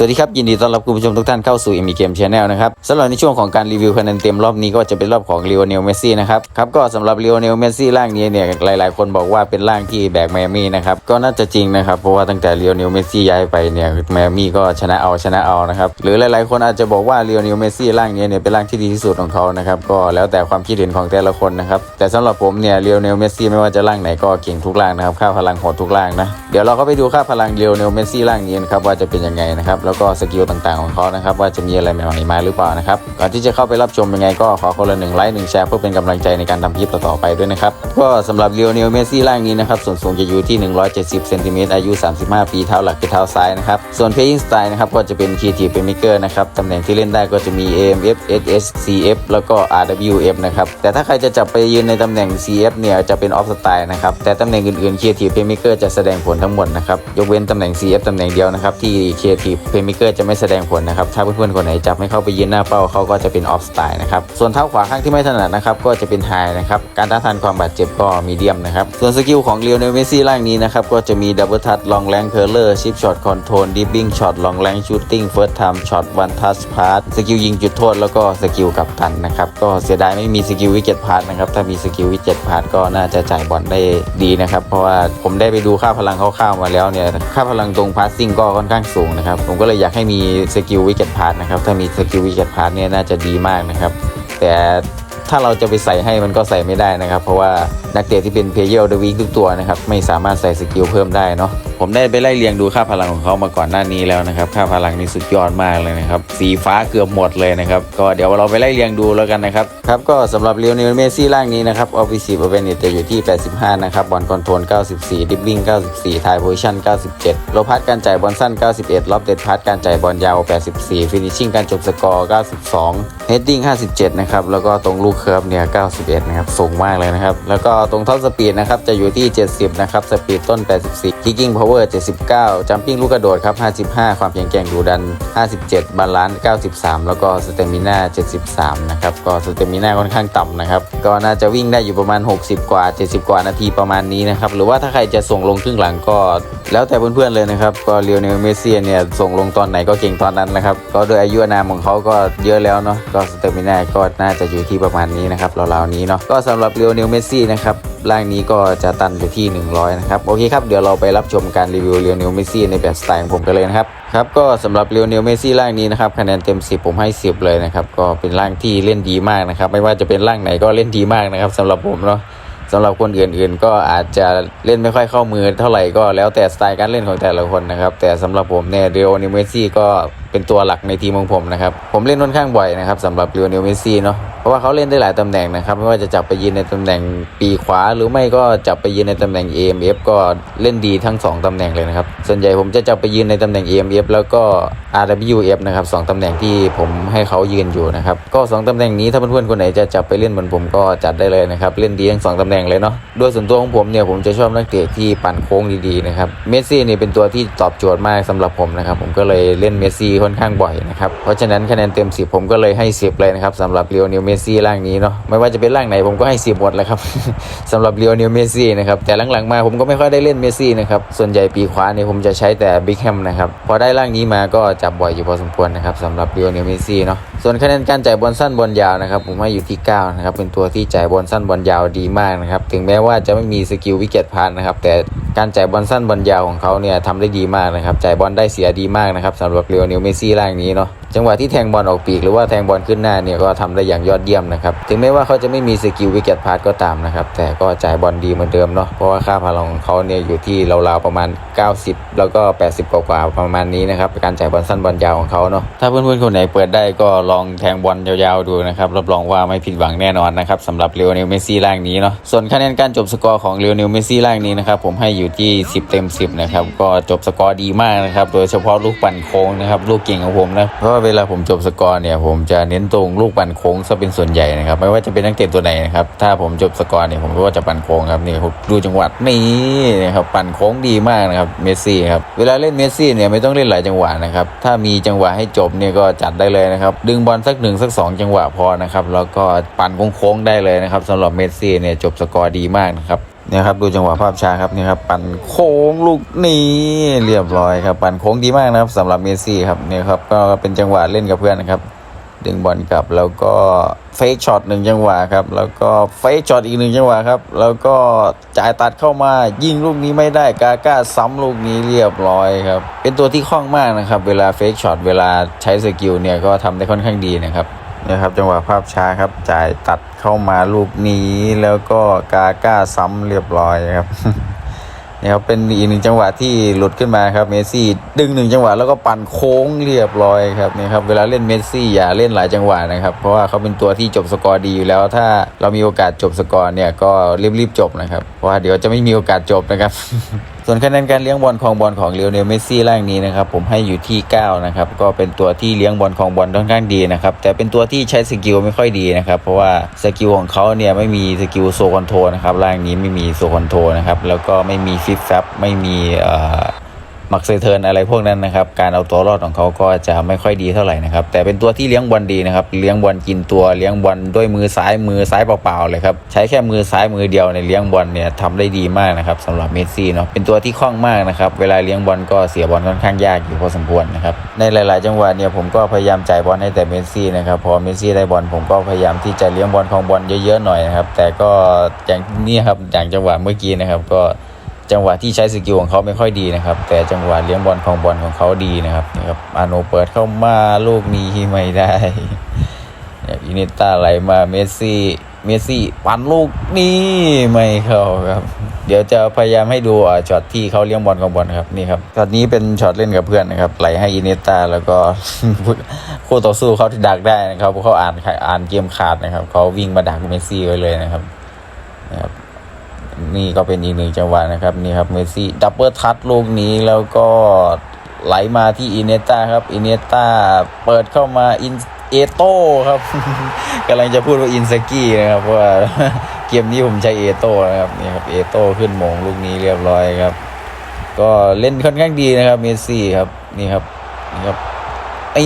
สวัสดีครับยินดีต้อนรับคุณผู้ชมทุกท่านเข้าสู่ m อ Game Channel นะครับสำหรับในช่วงของการรีวิวคะแนนเต็มรอบนี้ก็จะเป็นรอบของ l ี o อ e l เมสซี่นะครับครับก็สำหรับ l ี o อ e l เมสซี่ร่างนี้เนี่ยหลาย ๆ คนบอกว่าเป็นร่างที่แบกไมมี่นะครับก็น่าจะจริงนะครับเพราะว่าตั้งแต่ l ี o อ e l เมสซี่ย้ายไปเนี่ยไมมี่ก็ชนะเอาชนะเอานะครับหรือหลาย ๆ คนอาจจะบอกว่า l ี o อ e l เมสซี่ร่างนี้เนี่ยเป็นร่างที่ดีที่สุดของเขานะครับก็แล้วแต่ความคิดเห็นของแต่ละคนนะครับแต่สำหรับผมเนี่ย l ี o อ e l เมสซี่ไม่ว่าจะร่างไหนก็เก่งทุกร่างนะครับค่าพลังโหดทุกร่างนะเดี๋ยวเราก็ไปดูค่าพลัง l ี o อ e l เมสซี่ร่างนี้นะครับว่าจะเป็นยังไงนะครับแล้วก็สกิลต่างๆของเขานะครับ ว่าจะมีอะไรใหม่ๆมาหรือเปล่านะครับก่อนที่จะเข้าไปรับชมยังไง ก็ขอคนละหนึ่งไลค์หนึ่งแชร์เพื่อเป็นกำลังใจในการทำคลิปต่อๆไปด้วยนะครับ ก็สำหรับเลียวเนลเมซี่ร่างนี้นะครับส่วนสูงจะอยู่ที่ 170เซนติเมตรอายุ 35 ปีเท้าหลักคือเท้าซ้ายนะครับส่วน playing style นะครับก็จะเป็น creative playmaker นะครับตำแหน่งที่เล่นได้ก็จะมี AMF SS CF แล้วก็ RWF นะครับแต่ถ้าใครจะจับไปยืนในตำแหน่ง CF เนี่ยจะเป็น off style นะครับแต่ตำแหน่งอื่นๆ creative playmaker จะแสดงผลทั้งหมดนะครับยกเว้นตำแหน่ง CF ตำแหน่งเดียวนะครับที่ creative playmaker จะไม่แสดงผลนะครับถ้าเพื่อนๆคนไหนจับให้เข้าไปยืนหน้าเป้าเขาก็จะเป็น off style นะครับส่วนเท้าขวาข้างที่ไม่ถนัดนะครับก็จะเป็น high นะครับการต้านทานความบาดเจ็บก็ medium นะครับส่วนสกิลของ Lionel Messi ร่างนี้นะครับก็จะมี double touch long range curler chip shot control dribbling shot long range shooting first time shot one touch pass สกิลยิงจุดโทษแล้วก็สกิลกับตันนะครับก็เสียดายไม่มีสกิลวิกเก็ตพาร์นะครับถ้ามีสกิลวิกเก็ตพาร์ก็น่าจะจ่ายบอลได้ดีนะครับเพราะว่าผมได้ไปดูค่าพลังคร่าวๆมาแล้วเนี่ยค่าพลังตรงพาสซิ่งก็ค่อนข้างสูงนะครับผมก็เลยอยากให้มีสกิลวิกเก็ตพาร์นะครับถ้ามีสกิลวิกเก็ตพาร์เนี่ยน่าจะดีมากนะครับ แต่ถ้าเราจะไปใส่ให้มันก็ใส่ไม่ได้นะครับ เพราะว่านักเตะที่เป็นเพลเยอร์เดวิกทุกตัวนะครับไม่สามารถใส่สกิลเพิ่มได้เนาะ ผมได้ไปไล่เรียงดูค่าพลังของเขามาก่อนหน้านี้แล้วนะครับ ค่าพลังนี่สุดยอดมากเลยนะครับ สีฟ้าเกือบหมดเลยนะครับ ก็เดี๋ยวเราไปไล่เรียงดูแล้วกันนะครับ ครับก็สำหรับเลียวเนลเมซี่ร่างนี้นะครับออฟฟิศเอเวนจะอยู่ที่ 85 นะครับ บอลคอนโทรล 94 ดิฟวิ่ง 94 ทายโพซิชั่น 97 โลพัดการจ่ายบอลสั้น 91ล็อบเด็ดพัดการจ่ายบอลยาว 84 ฟินิชชิ่งการจบสกอร์ 92 เฮดดิ้ง 57 นะครับ แล้วก็ตรงลูกเคิร์ฟเนี่ย 91 นะครับ สูงมากเลยนะครับ แล้วก็ตรงท็อปสปีดนะครับ จะอยู่ที่ 70 นะครับ สปีดต้น 84คิกกิ้งพาวเวอร์79จัมปิ้งลูกกระโดดครับ55 ความแข็งแกร่งดูดัน 57 บาลานซ์93 แล้วก็สเตมิน่า73 นะครับ ก็สเตมิน่าค่อนข้างต่ำนะครับ ก็น่าจะวิ่งได้อยู่ประมาณ 60 กว่า 70 กว่านาทีประมาณนี้นะครับ หรือว่าถ้าใครจะส่งลงครึ่งหลังก็แล้วแต่เพื่อนๆเลยนะครับ ก็เรียวเนลเมซี่เนี่ยส่งลงตอนไหนก็เก่งตอนนั้นนะครับ ก็โดยอายุอานามของเขาก็เยอะแล้วเนาะ ก็สเตมิน่าก็น่าจะอยู่ที่ประมาณนี้นะครับราวๆนี้เนาะ ก็สำหรับเรียวเนลเมซี่นะครับ ร่างนี้ก็จะตันอยู่ที่ 100 นะครับ โอเคครับ เดี๋ยวเราไปรับชมการรีวิวเรียวเนลเมซี่ในแบบสไตล์ของผมกันเลยนะครับ ครับ ก็สำหรับเรียวเนลเมซี่ร่างนี้นะครับ คะแนนเต็ม 10 ผมให้ 10 เลยนะครับ ก็เป็นร่างที่เล่นดีมากนะครับ ไม่ว่าจะเป็นร่างไหนก็เล่นดีมากนะครับสำหรับผมเนาะสำหรับคนอื่นๆ ก็อาจจะเล่นไม่ค่อยเข้ามือเท่าไหร่ก็แล้วแต่สไตล์การเล่นของแต่ละคนนะครับ แต่สำหรับผมเนี่ยเรโอนิเมซี่ก็เป็นตัวหลักในทีมของผมนะครับ ผมเล่นค่อนข้างบ่อยนะครับสำหรับเรโอนิเมซี่เนาะเพราะว่าเขาเล่นได้หลายตำแหน่งนะครับ ไม่ว่าจะจับไปยืนในตำแหน่งปีขวา หรือไม่ก็จับไปยืนในตำแหน่ง AMF ก็เล่นดีทั้ง 2ตำแหน่งเลยนะครับ ส่วนใหญ่ผมจะจับไปยืนในตำแหน่ง AMF แล้วก็ RWF นะครับสองตำแหน่งที่ผมให้เขายืนอยู่นะครับก็สองตำแหน่งนี้ถ้าเพื่อนๆคนไหนจะจับไปเล่นเหมือนผมก็จัดได้เลยนะครับเล่นดีทั้งสองตำแหน่งเลยเนาะโดยส่วนตัวของผมเนี่ยผมจะชอบนักเตะที่ปั่นโค้งดีๆนะครับเมสซี่เนี่ยเป็นตัวที่ตอบโจทย์มากสำหรับผมนะครับผมก็เลยเล่นเมสซี่ค่อนข้างบ่อยนะครับ เพราะฉะนั้นคะแนนเต็ม 10 ผมก็เลยให้ 10 เลยนะครับสำหรับเรียวเนลเมสซี่ร่างนี้เนาะไม่ว่าจะเป็นร่างไหนผมก็ให้ 10 หมดเลยครับสำหรับเรียวเนลเมสซี่นะครับแต่หลังๆมาผมก็ไม่ค่อยได้เล่นเมสซี่นะครับส่วนใหญ่ปีขวาเนี่ยผมจะใช้แต่บิ๊กแฮมนะครับพอได้ร่างนี้มาก็จับบ่อยอยู่พอสมควรนะครับสำหรับเรียวเนลเมสซี่เนาะส่วนคะแนนการจ่ายบอลสั้นบอลยาวนะครับผมให้อยู่ที่9นะครับเป็นตัวที่จ่ายบอลสั้นบอลยาวดีมากนะครับถึงแม้ว่าจะไม่มีสกิลวิกเก็ตพาร์นะครับแต่การจ่ายบอลสั้นบอลยาวของเขาเนี่ยทำได้ดีมากนะครับจ่ายบอลได้เสียดีมากนะครับสำหรับเรียวเนลเมซี่ร่างนี้เนาะจังหวะที่แทงบอลออกปีกหรือว่าแทงบอลขึ้นหน้าเนี่ยก็ทำได้อย่างยอดเยี่ยมนะครับถึงแม้ว่าเขาจะไม่มีสกิลวิกเก็ตพาร์ก็ตามนะครับแต่ก็จ่ายบอลดีเหมือนเดิมเนาะเพราะว่าค่าพลังของเขาเนี่ยอยู่ที่ราวๆประมาณ 90 แล้วก็ 80 กว่าๆประมาณนี้นะครับการจ่ายบอลสั้นบอลยาวของเขาเนาะถ้าเพื่อนๆคนไหนเปิดได้ก็ลองแทงบอลยาวๆดูนะครับรับรองว่าไม่ผิดหวังแน่นอนนะครับสำหรับเรียวเนลเมซี่ร่างนี้เนาะส่วนคะแนนการจบสกอร์ของเรียวเนลเมซี่ร่างนี้นะครับผมให้อยู่ที่ 10 เต็ม 10นะครับก็จบสกอร์ดีมากนะครับโดยเฉพาะลูกปั่นโค้งนะครับลูกเก่งของผมนะเพราะเวลาผมจบสกอร์เนี่ยผมจะเน้นตรงลูกปั่นโค้งซะเป็นส่วนใหญ่นะครับไม่ว่าจะเป็นนักเตะตัวไหนนะครับถ้าผมจบสกอร์เนี่ยผมก็จะปั่นโค้งครับนี่ดูจังหวะนี่นะครับปั่นโค้งดีมากนะครับเมสซี่ครับเวลาเล่นเมสซี่เนี่ยไม่ต้องเล่นหลายจังหวะนะครับถ้ามีจังหวะให้จบเนี่ยก็จัดได้เลยนะครับดึงบอลสักหนึ่งสักสองจังหวะพอนะครับแล้วก็ปั่นโค้งๆได้เลยนะครับสำหรับเมสซี่เนี่ยจบสกอร์ดีมากนะครับ เนี่ยครับดูจังหวะภาพช้าครับนี่ครับปั่นโค้งลูกนี้เรียบร้อยครับปั่นโค้งดีมากนะครับสำหรับเมสซี่ครับเนี่ยครับก็เป็นจังหวะเล่นกับเพื่อนนะครับดึงบอลกลับแล้วก็เฟกช็อตหนึ่งจังหวะครับแล้วก็เฟกช็อตอีกหนึ่งจังหวะครับแล้วก็จ่ายตัดเข้ามายิงลูกนี้ไม่ได้กาก้าซ้ำลูกนี้เรียบร้อยครับเป็นตัวที่คล่องมากนะครับเวลาเฟกช็อตเวลาใช้สกิลเนี่ยก็ทำได้ค่อนข้างดีนะครับ นะครับจังหวะภาพช้าครับจ่ายตัดเข้ามาลูกนี้แล้วก็กาก้าซ้ำเรียบร้อยครับเนี่ยครับเป็นอีกหนึ่งจังหวะที่หลุดขึ้นมาครับเมสซี่ดึงหนึ่งจังหวะแล้วก็ปั่นโค้งเรียบร้อยครับเนี่ยครับเวลาเล่นเมสซี่อย่าเล่นหลายจังหวะนะครับเพราะว่าเขาเป็นตัวที่จบสกอร์ดีอยู่แล้วถ้าเรามีโอกาสจบสกอร์เนี่ยก็รีบๆจบนะครับเพราะว่าเดี๋ยวจะไม่มีโอกาสจบนะครับ ส่วนคะแนนการเลี้ยงบอลของบอลของเลโอเนลเมสซี่ร่างนี้นะครับผมให้อยู่ที่9นะครับก็เป็นตัวที่เลี้ยงบอลของบอลค่อนข้างดีนะครับแต่เป็นตัวที่ใช้สกิลไม่ค่อยดีนะครับเพราะว่าสกิลของเขาเนี่ยไม่มีสกิลโซคอนโทรนะครับร่างนี้ไม่มีโซคอนโทรนะครับแล้วก็ไม่มีฟิปแฟบไม่มี เอ่อมักเซเทิร์นอะไรพวกนั้นนะครับ การเอาตัวรอดของเขาก็จะไม่ค่อยดีเท่าไหร่นะครับ แต่เป็นตัวที่เลี้ยงบอลดีนะครับ เลี้ยงบอลกินตัว เลี้ยงบอลด้วยมือซ้ายมือซ้ายเปล่าๆเลยครับ ใช้แค่มือซ้ายมือเดียวในเลี้ยงบอลเนี่ยทำได้ดีมากนะครับสำหรับเมสซี่เนาะ เป็นตัวที่คล่องมากนะครับ เวลาเลี้ยงบอลก็เสียบอลค่อนข้างยากอยู่พอสมควรนะครับ ในหลาย ๆ จังหวะเนี่ยผมก็พยายามจ่ายบอลให้แต่เมสซี่นะครับ พอเมสซี่ได้บอลผมก็พยายามที่จะเลี้ยงบอลของบอลเยอะ ๆ หน่อยนะครับ แต่ก็อย่างนี้ครับ อย่างจังหวะเมื่อกี้นะครับก็ จังหวะที่ใช้สกิลของเขาไม่ค่อยดีนะครับ แต่จังหวะเลี้ยงบอลของบอลของเขาดีนะครับนี่ครับอาโนเปิดเข้ามาลูกนี้ไม่ได้อินิต้าไหลมาเมสซี่เมสซี่ปั่นลูกนี้ไม่เข้าครับ เดี๋ยวจะพยายามให้ดูอ่าช็อตที่เขาเลี้ยงบอลของบอลครับนี่ครับช็อตนี้เป็นช็อตเล่นกับเพื่อนนะครับไหลให้อินิต้าแล้วก็คู่ต่อสู้เขาที่ดักได้นะครับเขาอ่านอ่านเกมขาดนะครับเขาวิ่งมาดักเมสซี่ไว้เลยนะครับนะครับ นี่ก็เป็นอีกหนึ่งจังหวะนะครับนี่ครับเมสซี่ดับเบิลทัชลูกนี้แล้วก็ไหลมาที่อินเนต้าครับอินเนต้าเปิดเข้ามาอินเอโต้ครับกำลังจะพูดว่าอินสกี้นะครับเพราะว่าเกมนี้ผมใช้เอโต้นะครับนี่ครับเอโต้ขึ้นมงลูกนี้เรียบร้อยครับ ก็เล่นค่อนข้างดีนะครับเมสซี่ครับนี่ครับนี่ครับ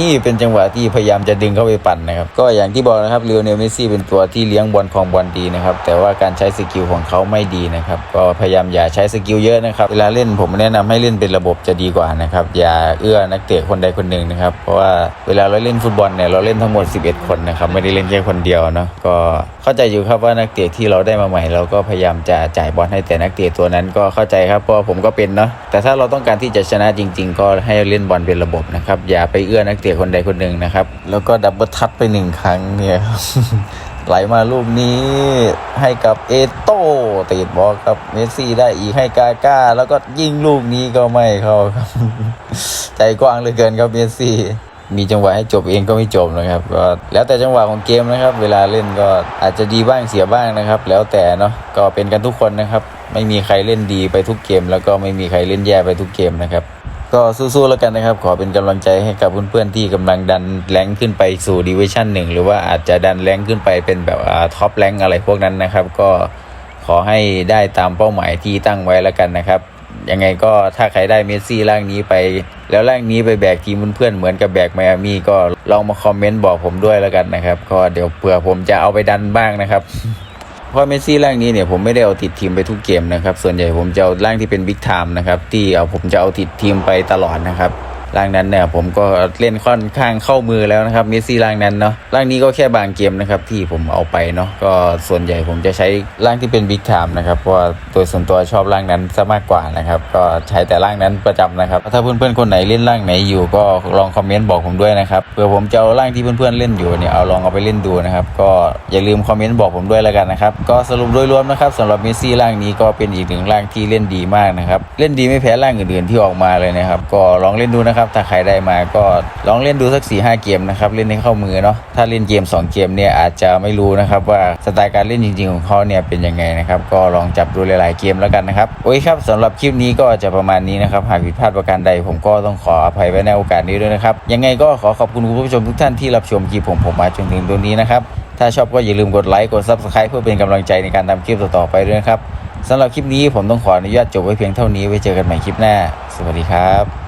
นี่เป็นจังหวะที่พยายามจะดึงเข้าไปปั่นนะครับ ก็อย่างที่บอกนะครับเลโอเนลเมสซี่เป็นตัวที่เลี้ยงบอลของบอลดีนะครับ แต่ว่าการใช้สกิลของเขาไม่ดีนะครับ ก็พยายามอย่าใช้สกิลเยอะนะครับ เวลาเล่นผมแนะนำให้เล่นเป็นระบบจะดีกว่านะครับ อย่าเอื้อนักเตะคนใดคนหนึ่งนะครับ เพราะว่าเวลาเราเล่นฟุตบอลเนี่ยเราเล่นทั้งหมด 11 คนนะครับ ไม่ได้เล่นแค่คนเดียวเนาะ ก็เข้าใจอยู่ครับว่านักเตะที่เราได้มาใหม่ เราก็พยายามจะจ่ายบอลให้แต่นักเตะตัวนั้นก็เข้าใจครับ เพราะผมก็เป็นเนาะ แต่ถ้าเราต้องการที่จะชนะจริง ๆ ก็ให้เล่นบอลเป็นระบบนะครับ อย่าไปเอื้อนักเตะคนใดคนหนึ่งนะครับ แล้วก็ดับเบิลทัชไปหนึ่งครั้งเนี่ยไหลมาลูกนี้ให้กับเอโต้ติดบอลครับเมสซี่ได้อีกให้กาก้า แล้วก็ยิงลูกนี้ก็ไม่เข้าครับ ใจกว้างเหลือเกินครับเมสซี่มีจังหวะให้จบเองก็ไม่จบนะครับก็แล้วแต่จังหวะของเกมนะครับ เวลาเล่นก็อาจจะดีบ้างเสียบ้างนะครับ แล้วแต่เนาะก็เป็นกันทุกคนนะครับ ไม่มีใครเล่นดีไปทุกเกม แล้วก็ไม่มีใครเล่นแย่ไปทุกเกมนะครับ ก็สู้ๆแล้วกันนะครับ ขอเป็นกำลังใจให้กับเพื่อนๆที่กำลังดันแรงขึ้นไปสู่ดิวิชั่นหนึ่งหรือว่าอาจจะดันแรงขึ้นไปเป็นแบบท็อปแรงอะไรพวกนั้นนะครับ ก็ขอให้ได้ตามเป้าหมายที่ตั้งไว้แล้วกันนะครับยังไงก็ถ้าใครได้เมสซี่ร่างนี้ไป แล้วร่างนี้ไปแบกทีมเพื่อนๆเหมือนกับแบกไมอามี่ก็ลองมาคอมเมนต์บอกผมด้วยแล้วกันนะครับ ก็เดี๋ยวเผื่อผมจะเอาไปดันบ้างนะครับ เพราะเมสซี่ร่างนี้เนี่ยผมไม่ได้เอาติดทีมไปทุกเกมนะครับ ส่วนใหญ่ผมจะเอาร่างที่เป็นบิ๊กไทม์นะครับที่เอาผมจะเอาติดทีมไปตลอดนะครับ ร่างนั้นเนี่ยผมก็เล่นค่อนข้างเข้ามือแล้วนะครับเมสซี่ร่างนั้นเนาะร่างนี้ก็แค่บางเกมนะครับที่ผมเอาไปเนาะก็ส่วนใหญ่ผมจะใช้ร่างที่เป็นบิ๊กไทม์นะครับเพราะว่าโดยส่วนตัวชอบร่างนั้นซะมากกว่านะครับก็ใช้แต่ร่างนั้นประจำนะครับ ถ้าเพื่อนๆคนไหนเล่นร่างไหนอยู่ก็ลองคอมเมนต์บอกผมด้วยนะครับเผื่อผมจะเอาร่างที่เพื่อนๆเล่นอยู่เนี่ยเอาลองเอาไปเล่นดูนะครับก็อย่าลืมคอมเมนต์บอกผมด้วยแล้วกันนะครับก็สรุปโดยรวมนะครับสำหรับเมสซี่ร่างนี้ก็เป็นอีกหนึ่งร่างที่เล่นดีมากนะครับเล่นดีไม่แพ้ร่างอื่นๆที่ออกมาเลยนะครับก็ลองเล่นดูนะครับ ถ้าใครได้มาก็ลองเล่นดูสัก4ีหเกมนะครับ เล่นให้เข้ามือเนาะ ถ้าเล่นเกม 2 เกมเนี่ยอาจจะไม่รู้นะครับว่าสไตล์การเล่นจริงๆของเขาเนี่ยเป็นยังไงนะครับ ก็ลองจับดูหลายๆเกมแล้วกันนะครับ โอเคครับสำหรับคลิปนี้ก็จะประมาณนี้นะครับ หากผิดพลาดประการใดผมก็ต้องขออภัยไว้ในโอกาสนี้ด้วยนะครับ ยังไงก็ขอขอบคุณคุณผู้ชมทุกท่านที่รับชมคลิปผมผมมาจนถึงตรงนี้นะครับ ถ้าชอบก็อย่าลืมกดไลค์ กด Subscribe เพื่อเป็นกำลังใจในการทำคลิปต่อๆไปด้วยนะครับสำหรับคลิปนี้ผมต้องขออนุญาตจบไว้เพียงเท่านี้ ไว้เจอกันใหม่คลิปหน้า สวัสดีครับ